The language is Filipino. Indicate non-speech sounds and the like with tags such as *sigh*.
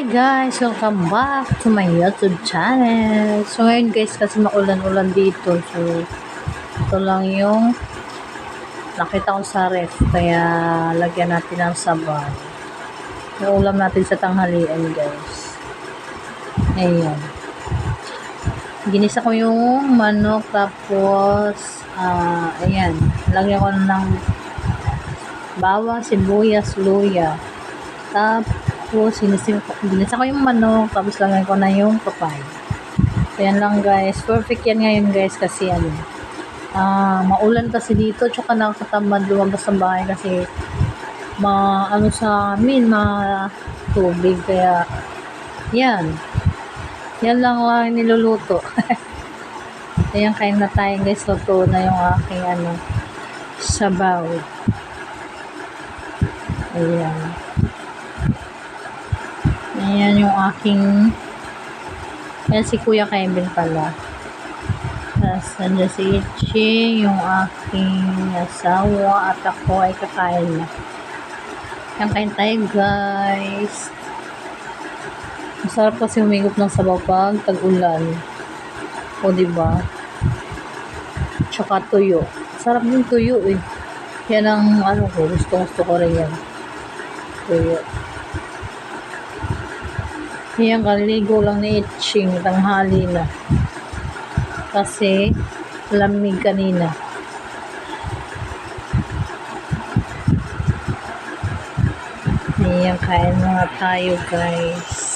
guys! Welcome back to my YouTube channel. So ngayon guys, kasi maulan-ulan dito. So ito lang yung nakita ko sa ref. Kaya lagyan natin ng sabaw. Yung ulam natin sa tanghalian guys. Ayan. Ginisa ko yung manok tapos ah ayan. Lagyan ko ng bawang, sibuyas, luya. Tapos, sinisim ko, binisa ko yung manok, tapos lagyan ko na yung papay. So, yan lang guys. Perfect yan ngayon guys kasi ano, ah maulan kasi dito, tsaka nakakatamad lumabas sa bahay kasi ma, ano sa amin, ma tubig. Kaya, yan. Yan lang lang niluluto. *laughs* Ayan, kain na tayo guys. Luto na yung aking ano, sabaw. Ayan. Ayan yung aking Ayan si Kuya Kevin pala. Tapos nandiyan si Ichi, yung aking asawa at ako ay kakain na. Ayan kain tayo guys. Masarap kasi humigop ng sabaw pag tag-ulan. O diba? Tsaka tuyo. Sarap din tuyo eh. Yan ang ano ko, gusto gusto ko rin yan. Tuyo. Yan, kaligo lang ni Itching, tanghali na. Kasi, lamig kanina. Ayan, kain mga tayo guys.